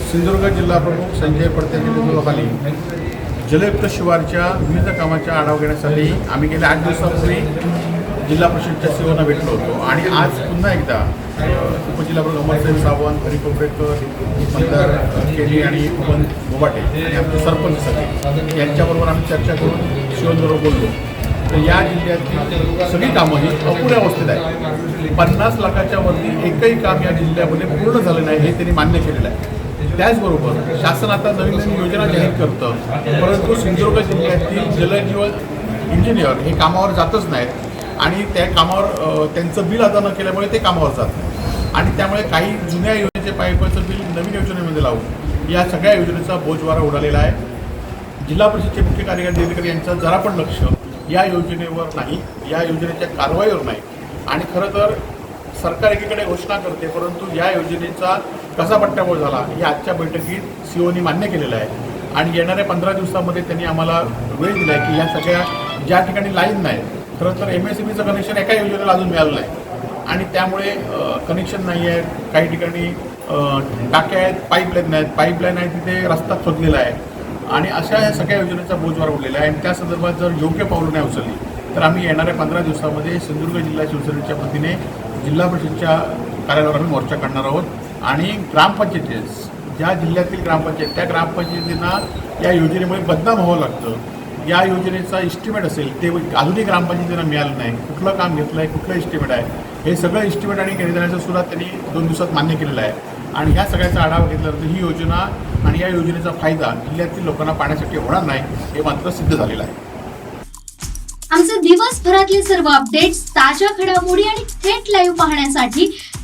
सिंधुदुर्ग जिल्हा प्रमुख संजय पडते नेतृत्वाखाली जलयुक्त शिवारच्या विविध कामाच्या आढावा घेण्यासाठी आम्ही गेल्या आठ दिवसापूर्वी जिल्हा परिषदच्या सेवांना भेटलो होतो. आणि आज पुन्हा एकदा अ, उपजिल्हा प्रमुख सावंत हरी मंदार केली आणि उपन मोबाटे आणि आमचे सरपंच सगळे यांच्याबरोबर आम्ही चर्चा करून शिवनबरोबर बोललो. तर या जिल्ह्यातील सगळी कामं ही अपुऱ्या अवस्थेत आहेत. पन्नास लाखाच्या वरती एकही काम या जिल्ह्यामध्ये पूर्ण झालं नाही हे त्यांनी मान्य केलेलं आहे. त्याचबरोबर शासन आता नवीन नवीन योजना जाहीर करतं. परंतु सिंधुदुर्ग जिल्ह्यातील जलजीवन इंजिनियर हे कामावर जातच नाहीत. आणि त्या कामावर त्यांचं बिल अदा न केल्यामुळे ते कामावर जात नाही आणि त्यामुळे काही जुन्या योजनेचे पाईपचं बिल नवीन योजनेमध्ये लावून या सगळ्या योजनेचा बोजवारा उडालेला आहे. जिल्हा परिषदचे मुख्य कार्यकारी अधिकारी यांचं जरा पण लक्ष या योजनेवर नाही या योजनेच्या कारवाईवर नाही. आणि खरं तर सरकार एकीकडे घोषणा करते परंतु या योजनेचा कसा पट्ट्यामुळे झाला हे आजच्या बैठकीत सीओनी मान्य केलेलं आहे. आणि येणाऱ्या पंधरा दिवसामध्ये त्यांनी आम्हाला वेळ दिला आहे की या सगळ्या ज्या ठिकाणी लाईन नाही खरं तर एम एस सी बीचं कनेक्शन एका योजनेला अजून मिळालं नाही. आणि त्यामुळे कनेक्शन नाही आहे. काही ठिकाणी टाक्या आहेत पाईपलाईन नाहीत. पाईपलाईन आहे तिथे रस्ता खोदलेला आहे. आणि अशा ह्या सगळ्या योजनेचा बोजवार उडलेला आहे. आणि त्या संदर्भात जर योग्य पावलं नाही उचलली तर आम्ही येणाऱ्या पंधरा दिवसामध्ये सिंधुदुर्ग जिल्हा शिवसेनेच्या वतीने जिल्हा परिषदच्या कार्यालयावर आम्ही मोर्चा काढणार आहोत. आणि ग्रामपंचायतीस ज्या जिल्ह्यातील ग्रामपंचायत त्या ग्रामपंचायतींना या योजनेमुळे बदनाम व्हावं लागतं. या योजनेचा इस्टिमेट असेल ते अजूनही ग्रामपंचायतींना मिळालं नाही. कुठलं काम घेतलं आहे कुठलं इस्टिमेट आहे हे सगळं इस्टिमेट आणि देण्याचं सुद्धा त्यांनी दोन दिवसात मान्य केलेलं आहे. आणि ह्या सगळ्याचा आढावा घेतल्यानंतर ही योजना आणि या योजनेचा फायदा जिल्ह्यातील लोकांना पाहण्यासाठी होणार नाही हे मात्र सिद्ध झालेलं आहे. आमचे दिवसभरातले सर्व अपडेट्स ताज्या घडामोडी आणि थेट लाईव्ह पाहण्यासाठी